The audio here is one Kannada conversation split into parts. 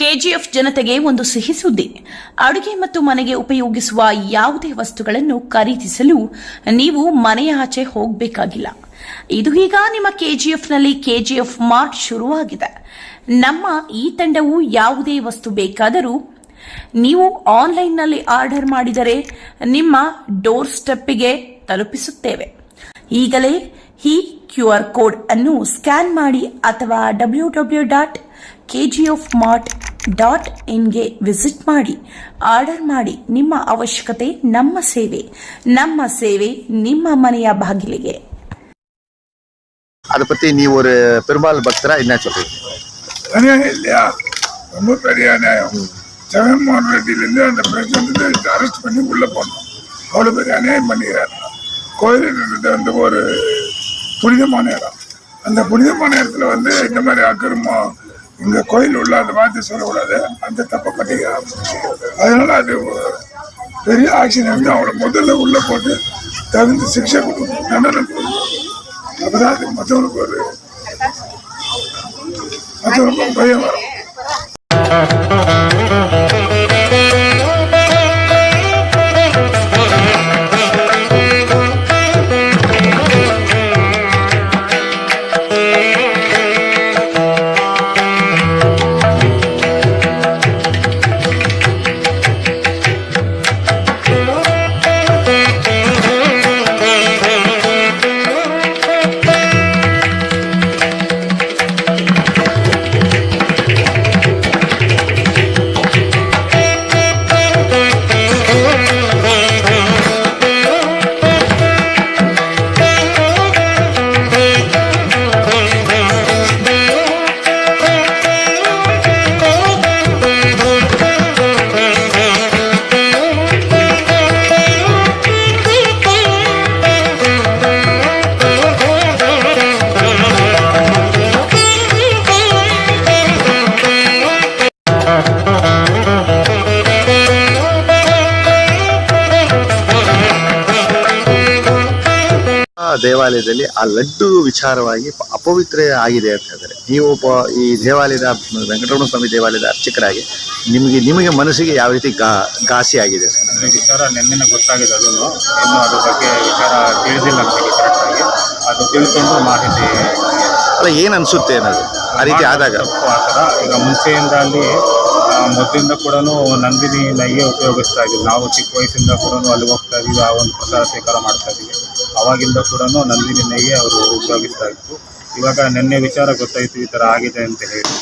ಕೆಜಿಎಫ್ ಜನತೆಗೆ ಒಂದು ಸಿಹಿ ಸುದ್ದಿ. ಅಡುಗೆ ಮತ್ತು ಮನೆಗೆ ಉಪಯೋಗಿಸುವ ಯಾವುದೇ ವಸ್ತುಗಳನ್ನು ಖರೀದಿಸಲು ನೀವು ಮನೆಯ ಆಚೆ ಹೋಗಬೇಕಾಗಿಲ್ಲ. ಇದು ಈಗ ನಿಮ್ಮ ಕೆಜಿಎಫ್ನಲ್ಲಿ ಕೆಜಿಎಫ್ ಮಾರ್ಟ್ ಶುರುವಾಗಿದೆ. ನಮ್ಮ ಈ ತಂಡವು ಯಾವುದೇ ವಸ್ತು ಬೇಕಾದರೂ ನೀವು ಆನ್ಲೈನ್ನಲ್ಲಿ ಆರ್ಡರ್ ಮಾಡಿದರೆ ನಿಮ್ಮ ಡೋರ್ ಸ್ಟೆಪ್ಪಿಗೆ ತಲುಪಿಸುತ್ತೇವೆ. ಈಗಲೇ ಈ ಕ್ಯೂ ಆರ್ ಕೋಡ್ ಅನ್ನು ಸ್ಕ್ಯಾನ್ ಮಾಡಿ ಅಥವಾ W W dot K G F mart dot ಇನ್ಗೆ ವಿಸಿಟ್ ಮಾಡಿ ಆರ್ಡರ್ ಮಾಡಿ ನಿಮ್ಮ ಅವಶ್ಯಕತೆ ನಮ್ಮ ಸೇವೆ ನಮ್ಮ ಸೇವೆ ನಿಮ್ಮ மனைய ಬಾಗಿಲಿಗೆ அதை பத்தி நீ ஒரு பெருமாள் பக்தரா என்ன சொல்றீங்க அநியாயம் இல்லையா ரொம்ப பெரிய அநியாயம் ஜெகன்மோகன் ரெட்டிலேருந்து அந்த பிரசிடண்ட் அரெஸ்ட் பண்ணி உள்ள போனோம் அவ்வளோ பெரிய அநியாயம் பண்ணிக்கிறாரு கோயில்ன்றது வந்து ஒரு புனிதமான இடம் அந்த புனிதமான இடத்துல வந்து இந்த மாதிரி அக்கிரமம் இந்த கோயில் உள்ள அந்த வார்த்தை சொல்லக்கூடாது. அந்த தப்பை பண்ணிக்கிறாங்க அதனால அது பெரிய ஆக்ஷன் வந்து அவளை முதல்ல உள்ளே போட்டு தகுந்த சிக்ஷை கொடுக்கணும். தண்டனை கொடுக்கணும் அப்பதான் அது மற்றவங்களுக்கு ஒரு மற்றவங்களுக்கு பயம் வரும். ದೇವಾಲಯದಲ್ಲಿ ಆ ಲಡ್ಡು ವಿಚಾರವಾಗಿ ಅಪವಿತ್ರ ಆಗಿದೆ ಅಂತ ಹೇಳಿದರೆ ನೀವು ಒಬ್ಬ ಈ ದೇವಾಲಯದ ವೆಂಕಟರಮಣ ಸ್ವಾಮಿ ದೇವಾಲಯದ ಅರ್ಚಕರಾಗಿ ನಿಮಗೆ ನಿಮಗೆ ಮನಸ್ಸಿಗೆ ಯಾವ ರೀತಿ ಗಾ ಘಾಸಿ ಆಗಿದೆ ಸರ್ ನನಗೆ ವಿಚಾರ ನಿನ್ನೆ ಗೊತ್ತಾಗಿದೆ ಅದನ್ನು. ಇನ್ನೂ ಅದ್ರ ಬಗ್ಗೆ ವಿಚಾರ ತಿಳಿದಿಲ್ಲ ನಮಗೆ ಕರೆಕ್ಟಾಗಿ. ಅದು ತಿಳ್ಕೊಂಡು ಮಾಹಿತಿ ಅಲ್ಲ ಏನು ಅನಿಸುತ್ತೆ ಅನ್ನೋದು? ಆ ರೀತಿ ಆದಾಗ. ಆ ಥರ. ಈಗ ಮುಂಚೆಯಿಂದ ಅಲ್ಲಿ ಮೊದಲಿಂದ ಕೂಡ ನಂದಿನಿ ನೈಗೆ ಉಪಯೋಗಿಸ್ತಾ ಇದ್ದೀವಿ ನಾವು ಚಿಕ್ಕ ವಯಸ್ಸಿಂದ ಕೂಡ ಅಲ್ಲಿ ಹೋಗ್ತಾ ಇದ್ದೀವಿ ಆ ಒಂದು ಪ್ರಸಾದ ಸ್ವೀಕಾರ ಮಾಡ್ತಾ ಇದ್ದೀವಿ ಅವಾಗಿಂದ ಕೂಡ ನಂದಿನಿ ನೈಗೆ ಅವರು ಉಪಯೋಗಿಸ್ತಾ ಇತ್ತು. ಇವಾಗ ನಿನ್ನೆ ವಿಚಾರ ಗೊತ್ತಾಯಿತು ಈ ಥರ ಆಗಿದೆ ಅಂತ ಹೇಳಿ.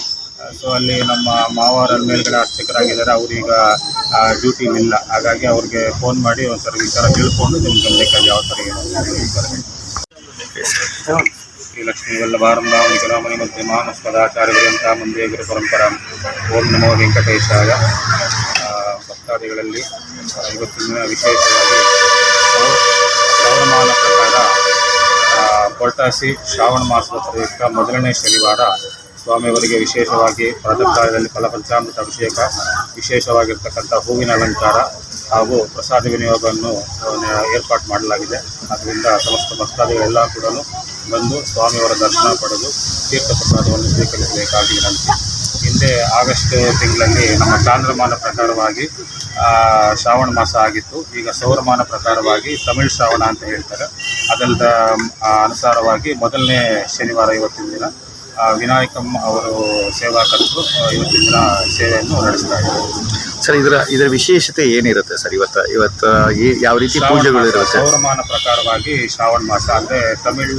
ಸೊ ಅಲ್ಲಿ ನಮ್ಮ ಮಾವಾರ ಮೇಲ್ಗಡೆ ಅರ್ಚಕರಾಗಿದ್ದಾರೆ. ಅವ್ರೀಗ ಡ್ಯೂಟಿ ಇಲ್ಲ. ಹಾಗಾಗಿ ಅವ್ರಿಗೆ ಫೋನ್ ಮಾಡಿ ಒಂದ್ಸರಿ ವಿಚಾರ ತಿಳ್ಕೊಂಡು ನಿಮ್ಗೆ ಬೇಕಾಗಿ ಯಾವ ಥರ ಏನು ಅಂತ ಹೇಳ್ತಾರೆ. ಶ್ರೀಲಕ್ಷ್ಮೀ ವಲ್ಲಭಾರಂಭ ವಿಕಲಾಮಣಿ ಮತ್ತು ಮಾನಸ್ಪದಾಚಾರ್ಯಗಳಂಥ ಮುಂದೆ ಗುರು ಪರಂಪರಾ, ಓಂ ನಮೋ ವೆಂಕಟೇಶಾಯ. ಭಕ್ತಾದಿಗಳಲ್ಲಿ ಇವತ್ತಿನ ವಿಶೇಷವಾಗಿ ಸೌರಮಾನ ಪ್ರಕಾರ ಪೊಟ್ಟಾಸಿ ಶ್ರಾವಣ ಮಾಸದ ಪ್ರಯುಕ್ತ ಮೊದಲನೇ ಶನಿವಾರ ಸ್ವಾಮಿಯವರಿಗೆ ವಿಶೇಷವಾಗಿ ಪ್ರಾತಃಕಾಲದಲ್ಲಿ ಫಲಪಂಚಾಮೃತ ಅಭಿಷೇಕ, ವಿಶೇಷವಾಗಿರ್ತಕ್ಕಂಥ ಹೂವಿನ ಅಲಂಕಾರ ಹಾಗೂ ಪ್ರಸಾದ ವಿನಿಯೋಗವನ್ನು ಏರ್ಪಾಡು ಮಾಡಲಾಗಿದೆ. ಆದ್ದರಿಂದ ಸಮಸ್ತ ಭಕ್ತಾದಿಗಳೆಲ್ಲ ಕೂಡ ಬಂದು ಸ್ವಾಮಿಯವರ ದರ್ಶನ ಪಡೆದು ತೀರ್ಥ ಪ್ರಸಾದವನ್ನು ಸ್ವೀಕರಿಸಬೇಕಾಗಿ ವಿನಂತಿ. ಹಿಂದೆ ಆಗಸ್ಟ್ ತಿಂಗಳಲ್ಲಿ ನಮ್ಮ ಚಾಂದ್ರಮಾನ ಪ್ರಕಾರವಾಗಿ ಶ್ರಾವಣ ಮಾಸ ಆಗಿತ್ತು. ಈಗ ಸೌರಮಾನ ಪ್ರಕಾರವಾಗಿ ತಮಿಳು ಶ್ರಾವಣ ಅಂತ ಹೇಳ್ತಾರೆ. ಆ, ಅನುಸಾರವಾಗಿ ಮೊದಲನೇ ಶನಿವಾರ ಇವತ್ತಿನ ದಿನ ವಿನಾಯಕಂ ಅವರು ಸೇವಾಕರ್ತರು ಇವತ್ತಿನ ದಿನ ಸೇವೆಯನ್ನು ನಡೆಸ್ತಾ ಇದ್ದಾರೆ. ಸರ್ ಇದರ ಇದರ ವಿಶೇಷತೆ ಏನಿರುತ್ತೆ ಸರ್ ಇವತ್ತು ಇವತ್ತು ಈ- ಯಾವ ರೀತಿ ಪೂಜೆಗಳು ಇರುತ್ತೆ? ಸೌರಮಾನ ಪ್ರಕಾರವಾಗಿ ಶ್ರಾವಣ ಮಾಸ ಅಂದ್ರೆ ತಮಿಳ್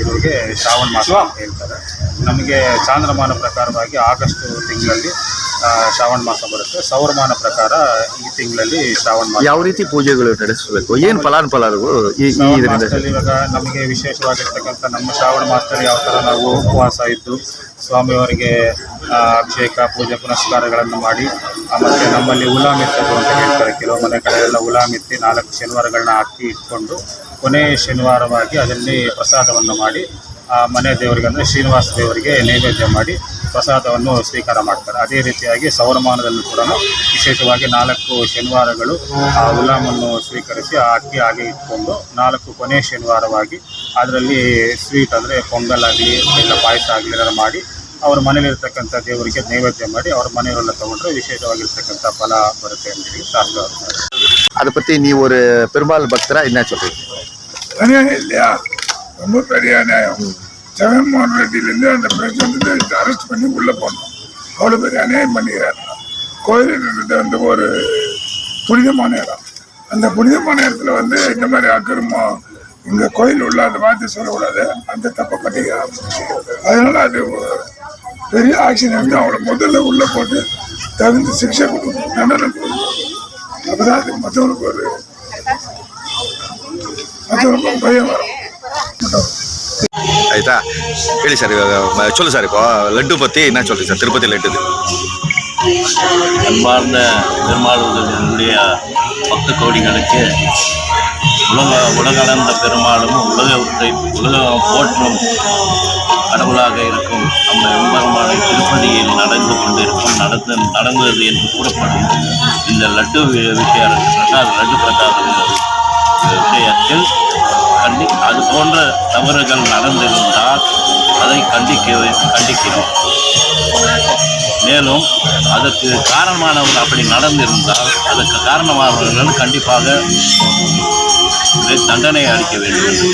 ಇರುವಿಗೆ ಶ್ರಾವಣ ಮಾಸ ಅಂತ ಹೇಳ್ತಾರೆ. ನಮಗೆ ಚಾಂದ್ರಮಾನ ಪ್ರಕಾರವಾಗಿ ಆಗಸ್ಟ್ ತಿಂಗಳಲ್ಲಿ ಆ, ಶ್ರಾವಣ ಮಾಸ ಬರುತ್ತೆ. ಸೌರಮಾನ ಪ್ರಕಾರ ಈ ತಿಂಗಳಲ್ಲಿ ಶ್ರಾವಣ ಮಾಸ ಯಾವ ರೀತಿ ಪೂಜೆಗಳು ನಡೆಸಬೇಕು? ಏನು ಫಲಾನುಫಲಗಳು ಈ ಈ ಶ್ರಾವಣ ಇದರಿಂದ? ಮಾಸದಲ್ಲಿ ಇವಾಗ ನಮಗೆ ವಿಶೇಷವಾಗಿರ್ತಕ್ಕಂಥ ನಮ್ಮ ಶ್ರಾವಣ ಮಾಸದಲ್ಲಿ ಯಾವ ಥರ ನಾವು ಉಪವಾಸ ಇದ್ದು ಸ್ವಾಮಿಯವರಿಗೆ ಆ, ಅಭಿಷೇಕ ಪೂಜೆ ಪುನಸ್ಕಾರಗಳನ್ನು ಮಾಡಿ ಮತ್ತೆ ನಮ್ಮಲ್ಲಿ ಉಲಾಮಿತ್ತದು ಅಂತ ಹೇಳ್ತಾರೆ. ಕೆಲವು ಮನೆ ಕಡೆಯೆಲ್ಲ ಉಲಾಮಿತ್ತಿ ನಾಲ್ಕು ಶನಿವಾರಗಳನ್ನ ಹಾಕಿ ಇಟ್ಕೊಂಡು ಕೊನೆ ಶನಿವಾರವಾಗಿ ಅದರಲ್ಲಿ ಪ್ರಸಾದವನ್ನು ಮಾಡಿ, ಆ ಮನೆ ದೇವರಿಗೆ ಅಂದರೆ ಶ್ರೀನಿವಾಸ ದೇವರಿಗೆ ನೈವೇದ್ಯ ಮಾಡಿ ಪ್ರಸಾದವನ್ನು ಸ್ವೀಕಾರ ಮಾಡ್ತಾರೆ. ಅದೇ ರೀತಿಯಾಗಿ ಸೌರಮಾನದಲ್ಲೂ ಕೂಡ ವಿಶೇಷವಾಗಿ ನಾಲ್ಕು ಶನಿವಾರಗಳು ಆ ಉಲಾಮನ್ನು ಸ್ವೀಕರಿಸಿ ಆ ಅಕ್ಕಿ ಹಾಗೆ ಇಟ್ಕೊಂಡು ನಾಲ್ಕು ಕೊನೆ ಶನಿವಾರವಾಗಿ ಅದರಲ್ಲಿ ಸ್ವೀಟ್ ಅಂದರೆ, ಪೊಂಗಲ್ ಆಗಲಿ, ಇಲ್ಲ ಪಾಯಸ ಆಗಲಿ ಮಾಡಿ ಅವ್ರ ಮನೇಲಿರ್ತಕ್ಕಂಥ ದೇವರಿಗೆ ನೈವೇದ್ಯ ಮಾಡಿ ಅವ್ರ ಮನೆಯವರೆಲ್ಲ ತಗೊಂಡ್ರೆ ವಿಶೇಷವಾಗಿರ್ತಕ್ಕಂಥ ಫಲ ಬರುತ್ತೆ ಅಂತೇಳಿ ಶಾಸ್ತ್ರ அதை பத்தி நீ ஒரு பெருமாள் பக்தரா என்ன சொல்றீங்க அநியாயம் இல்லையா ரொம்ப பெரிய அநியாயம் ஜெகன்மோகன் ரெட்டிலேருந்து அந்த பிரச்சனை அரெஸ்ட் பண்ணி உள்ள போனோம் அவ்வளோ பெரிய அநியாயம் பண்ணிக்கிறாரு கோயில்ன்றது வந்து ஒரு புனிதமான இடம் அந்த புனிதமான இடத்துல வந்து இந்த மாதிரி அக்கிரமம் இங்க கோயில் உள்ள அந்த வார்த்தை சொல்லக்கூடாது அந்த தப்பை பண்ணிக்கிறான் அதனால அது ஒரு பெரிய ஆக்ஷன் எடுத்து அவளை முதல்ல உள்ள போட்டு தகுந்த சிக்ஷை கொடுக்கணும் தண்டனை கொடுக்கணும் அப்பதான் அது மற்றவங்களுக்கு ஒரு மற்றவங்களுக்கு ஒரு பயம் வரும் ಆಯ್ತಾ ಹೇಳಿ ಸರ್ ಇವಾಗ ಮ- சொல்லு சார் இப்போ லட்டு பத்தி என்ன சொல்றீங்க சார் திருப்பதி லட்டு அன்பார்ந்த பெருமாளுடைய பக்த கோடிகளுக்கு உலக உலகளந்த பெருமாளும் உலகத்தை உலகம் போற்றும் கடவுளாக இருக்கும். அந்த எம்பெருமானை திருப்பதியில் நடந்து கொண்டிருக்கும் நடந்து நடந்தது என்று கூறப்படும் இந்த லட்டு வி- பிரசாத் லட்டு பிரசாத் விஷயத்தில் கண்டி அது போன்ற தவறுகள் நடந்திருந்தால் அதை கண்டிக்க கண்டிக்கிறோம். மேலும் அதற்கு காரணமானவர்கள் அப்படி நடந்திருந்தால் அதற்கு காரணமானவர்கள் கண்டிப்பாக தண்டனை அளிக்க வேண்டும்.